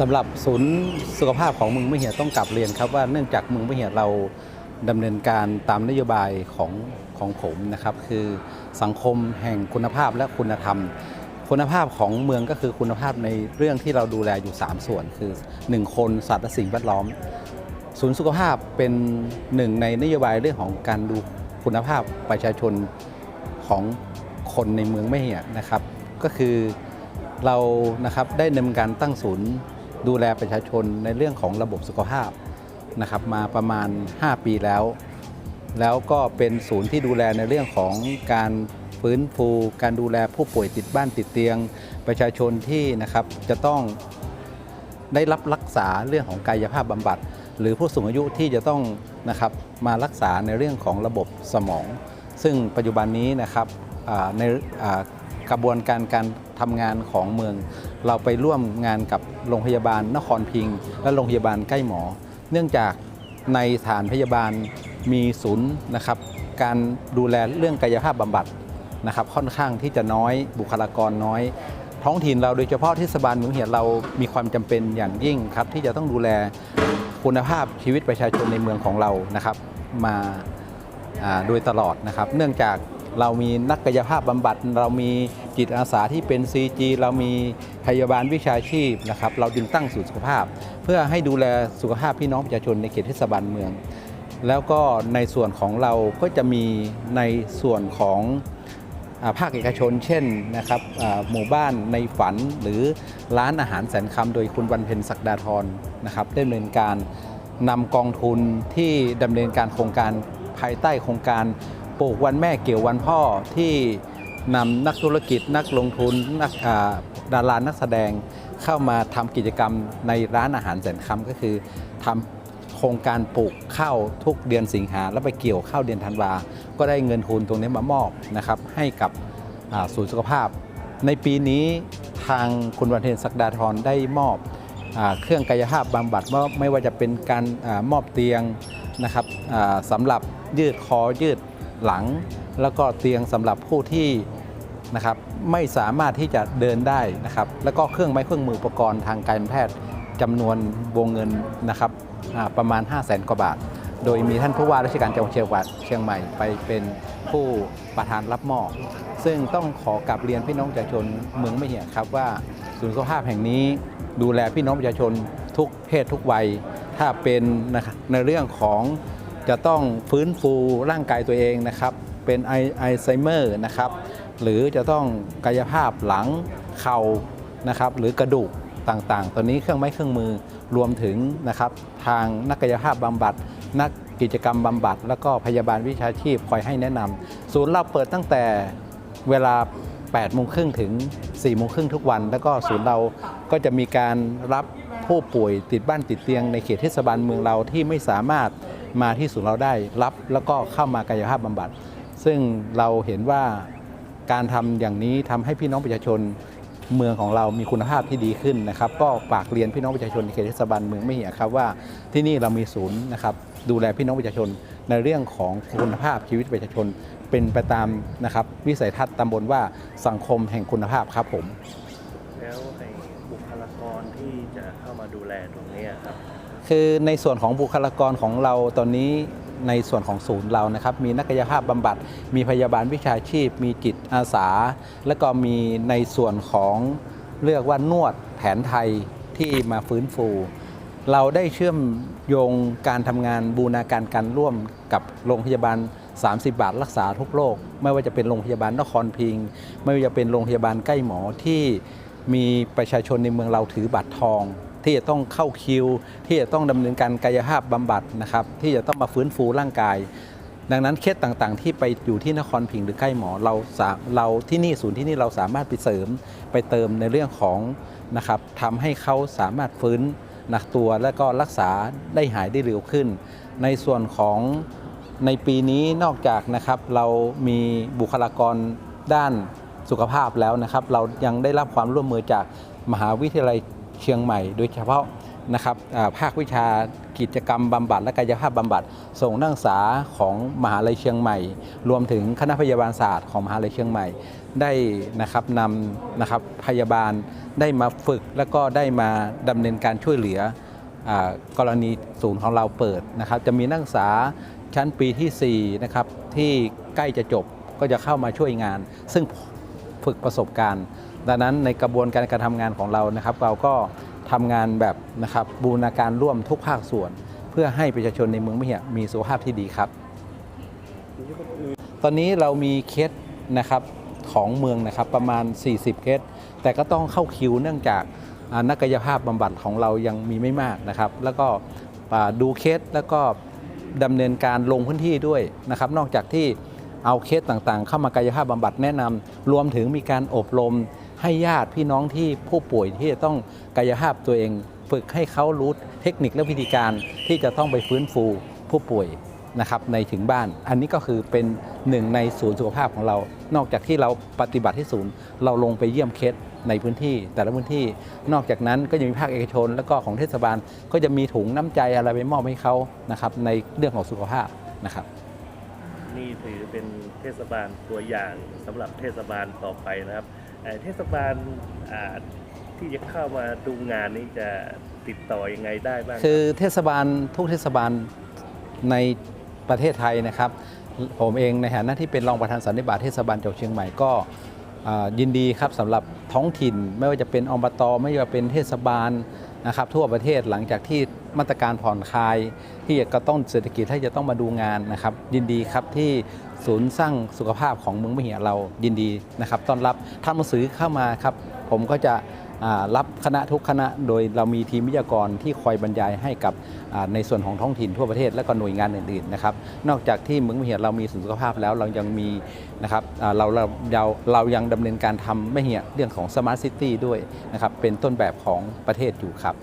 สำหรับศูนย์สุขภาพของเมืองมะเหียต้องกลับเรียนครับว่าเนื่องจากเมืองมะเหียเราดำเนินการตามนโยบายของของผมนะครับ คือสังคมแห่งคุณภาพและคุณธรรม คุณภาพของเมืองก็คือคุณภาพในเรื่องที่เราดูแลอยู่ 3 ส่วน คือ 1 คนสัตว์และสิ่งแวดล้อม ศูนย์สุขภาพเป็นหนึ่งในนโยบายเรื่องของการดูคุณภาพประชาชนของคนในเมืองไม่เหี่ยนะครับ ก็คือเรานะครับได้ดำเนินการตั้งศูนย์ ดูแลประชาชนในเรื่องของระบบสุขภาพนะครับมาประมาณ 5 ปีแล้ว แล้วก็เป็นศูนย์ที่ดูแลในเรื่องของการฟื้นฟู การดูแลผู้ป่วยติดบ้านติดเตียง ประชาชนที่นะครับจะต้องได้รับรักษาเรื่องของกายภาพบำบัด หรือผู้สูงอายุที่จะต้องนะครับมารักษาในเรื่องของระบบสมอง ซึ่งปัจจุบันนี้นะครับในกระบวนการการ ทำงานของเมือง เราไปร่วมงานกับโรงพยาบาลนครพิงค์และโรงพยาบาลใกล้หมอ เนื่องจากในฐานพยาบาลมีศูนย์นะครับ การดูแลเรื่องกายภาพบำบัดนะครับ ค่อนข้างที่จะน้อยบุคลากรน้อย ท้องถิ่นเราโดยเฉพาะเทศบาลเมืองเหียเรามีความจำเป็นอย่างยิ่งครับ ที่จะต้องดูแลคุณภาพชีวิตประชาชนในเมืองของเรานะครับ มาโดยตลอดนะครับ เนื่องจาก เรามีนักกายภาพบำบัด เรามีจิตอาสาที่เป็น CG เรามีพยาบาลวิชาชีพนะครับ เราจึงตั้งศูนย์สุขภาพ เพื่อให้ดูแลสุขภาพพี่น้องประชาชนในเขตเทศบาลเมือง แล้วก็ในส่วนของเราก็จะมีในส่วนของภาคเอกชน เช่นนะครับหมู่บ้านในฝันหรือร้านอาหารแสนคำโดยคุณวันเพ็ญศักดาธรนะครับได้ดำเนินการนำกองทุนที่ดำเนินการโครงการภายใต้โครงการ ปลูกวันแม่เกี่ยววันพ่อที่นำนักธุรกิจนักลงทุนนักาดารานักแสดงเข้ามาทำกิจกรรมในร้านอาหารแสนคำก็คือทำโครงการปลูกข้าวทุกเดือนสิงหาแล้วไปเกี่ยวข้าวเดือนธันวา ก็ได้เงินทุนตรงนี้มามอบนะครับให้กับศูนย์สุขภาพ ในปีนี้ทางคุณวันเทนศักดาธรได้มอบอเครื่องกายภาพบำบัดว่าไม่ว่าจะเป็นการอมอบเตียงนะครับสำหรับยืดคอยืด หลัง แล้วก็เตียงสำหรับผู้ที่นะครับไม่สามารถที่จะเดินได้นะครับ แล้วก็เครื่องไม้เครื่องมืออุปกรณ์ทางการแพทย์จำนวนวงเงินนะครับประมาณ 5 0 0แสนกว่าบาท โดยมีท่านผู้ว่าราชการจังหวัดเชียงใหม่เชียงใหม่ไปเป็นผู้ประธานรับมอบซึ่งต้องขอกลับเรียนพี่น้องประชาชนเมืองไม่เหี่ยครับว่าศูนย์สุขภาพแห่งนี้ดูแลพี่น้องประชาชนทุกเพศทุกวัย ถ้าเป็นนะครับในเรื่องของ จะต้องฟื้นฟูร่างกายตัวเองนะครับ เป็นไอไซเมอร์นะครับ หรือจะต้องกายภาพหลังเข่านะครับ หรือกระดูกต่างๆตอนนี้เครื่องไม้เครื่องมือรวมถึงนะครับ ทางนักกายภาพบำบัด นักกิจกรรมบำบัด แล้วก็พยาบาลวิชาชีพคอยให้แนะนำศูนย์เราเปิดตั้งแต่เวลา8โมงครึ่งถึง4โมงครึ่งทุกวัน แล้วก็ศูนย์เราก็จะมีการรับผู้ป่วยติดบ้านติดเตียงในเขตเทศบาลเมืองเราที่ไม่สามารถ มาที่ศูนย์เราได้รับแล้วก็เข้ามากายภาพบำบัด ซึ่งเราเห็นว่าการทำอย่างนี้ทำให้พี่น้องประชาชนเมืองของเรามีคุณภาพที่ดีขึ้นนะครับ ก็ฝากเรียนพี่น้องประชาชนในเขตเทศบาลเมืองไม่เหียครับว่าที่นี่เรามีศูนย์นะครับดูแลพี่น้องประชาชนในเรื่องของคุณภาพชีวิตประชาชนเป็นไปตามนะครับวิสัยทัศน์ตำบลว่าสังคมแห่งคุณภาพครับผม แล้วไอ้บุคลากรที่จะ เข้ามาดูแลตรงนี้ครับ คือในส่วนของบุคลากรของเราตอนนี้ในส่วนของศูนย์เรานะครับ มีนักกายภาพบำบัด มีพยาบาลวิชาชีพ มีจิตอาสา และก็มีในส่วนของเรียกว่านวดแผนไทยที่มาฟื้นฟู เราได้เชื่อมโยงการทำงานบูรณาการกันร่วมกับโรงพยาบาล 30 บาทรักษาทุกโรคไม่ว่าจะเป็นโรงพยาบาลนครพิง ไม่ว่าจะเป็นโรงพยาบาลใกล้หมอที่ มีประชาชนในเมืองเราถือบัตรทอง ที่จะต้องเข้าคิว ที่จะต้องดำเนินการกายภาพบำบัดนะครับที่จะต้องมาฟื้นฟูร่างกาย ดังนั้นเคสต่างๆ ที่ไปอยู่ที่นครพิงค์หรือใกล้หมอเราสาเราที่นี่ศูนย์ที่นี่เราสามารถไปเสริมไปเติมในเรื่องของนะครับทำให้เขาสามารถฟื้นหนักตัวและก็รักษาได้หายได้เร็วขึ้น ในส่วนของในปีนี้นอกจากนะครับเรามีบุคลากรด้าน สุขภาพแล้วนะครับ เรายังได้รับความร่วมมือจากมหาวิทยาลัยเชียงใหม่ โดยเฉพาะนะครับภาควิชากิจกรรมบำบัดและกายภาพบำบัด ส่งนักศึกษาของมหาลัยเชียงใหม่ รวมถึงคณะพยาบาลศาสตร์ของมหาลัยเชียงใหม่ ได้นะครับนำนะครับพยาบาลได้มาฝึกแล้วก็ได้มาดำเนินการช่วยเหลืออกรณีศูนย์ของเราเปิดนะครับ จะมีนักศึกษาชั้นปีที่4นะครับที่ใกล้จะจบก็จะเข้ามาช่วยงาน ซึ่ง ฝึกประสบการณ์ ดังนั้นในกระบวนการการทำงานของเรานะครับ เราก็ทำงานแบบนะครับบูรณาการร่วมทุกภาคส่วน เพื่อให้ประชาชนในเมืองมะเหียมีสุขภาพที่ดีครับ ตอนนี้เรามีเคสนะครับของเมืองนะครับประมาณ 40 เคส แต่ก็ต้องเข้าคิวเนื่องจากนักกายภาพบำบัดของเรายังมีไม่มากนะครับ แล้วก็ดูเคสแล้วก็ดำเนินการลงพื้นที่ด้วยนะครับ นอกจากที่ เอาเคสต่างๆ เข้ามากายภาพบำบัดแนะนำรวมถึงมีการอบรมให้ญาติพี่น้องที่ผู้ป่วยที่จะต้องกายภาพตัวเอง ฝึกให้เขารู้เทคนิคและวิธีการที่จะต้องไปฟื้นฟูผู้ป่วยนะครับในถึงบ้าน อันนี้ก็คือเป็นหนึ่งในศูนย์สุขภาพของเรา นอกจากที่เราปฏิบัติที่ศูนย์ เราลงไปเยี่ยมเคสในพื้นที่ แต่ละพื้นที่ นอกจากนั้นก็จะมีภาคเอกชน แล้วก็ของเทศบาล ก็จะมีถุงน้ำใจอะไรไปมอบให้เขานะครับในเรื่องของสุขภาพนะครับ นี่ถือเป็นเทศบาลตัวอย่างสำหรับเทศบาลต่อไปนะครับเทศบาลที่จะเข้ามาดูงานนี้จะติดต่อยังไงได้บ้างคือเทศบาลทุกเทศบาลในประเทศไทยนะครับ ผมเองในฐานะที่เป็นรองประธานสันนิบาตเทศบาลจังหวัดเชียงใหม่ก็ยินดีครับสำหรับท้องถิ่น ไม่ว่าจะเป็นอบตไม่ว่าเป็นเทศบาลนะครับทั่วประเทศหลังจากที่ มาตรการผ่อนคลาย ที่จะกระตุ้นเศรษฐกิจให้จะต้องมาดูงานนะครับ ยินดีครับที่ศูนย์สร้างสุขภาพของเมืองมเหียเรายินดีนะครับต้อนรับทำหนังสือเข้ามาครับ ผมก็จะรับคณะทุกคณะโดยเรามีทีมวิทยากรที่คอยบรรยายให้กับในส่วนของท้องถิ่นทั่วประเทศและก็หน่วยงานอื่นๆนะครับนอกจากที่เมืองมเหียเรามีศูนย์สุขภาพแล้วเรายังมีนะครับเราเราเราเรายังดำเนินการทำมเหียเรื่องของสมาร์ทซิตี้ด้วยนะครับเป็นต้นแบบของประเทศอยู่ครับ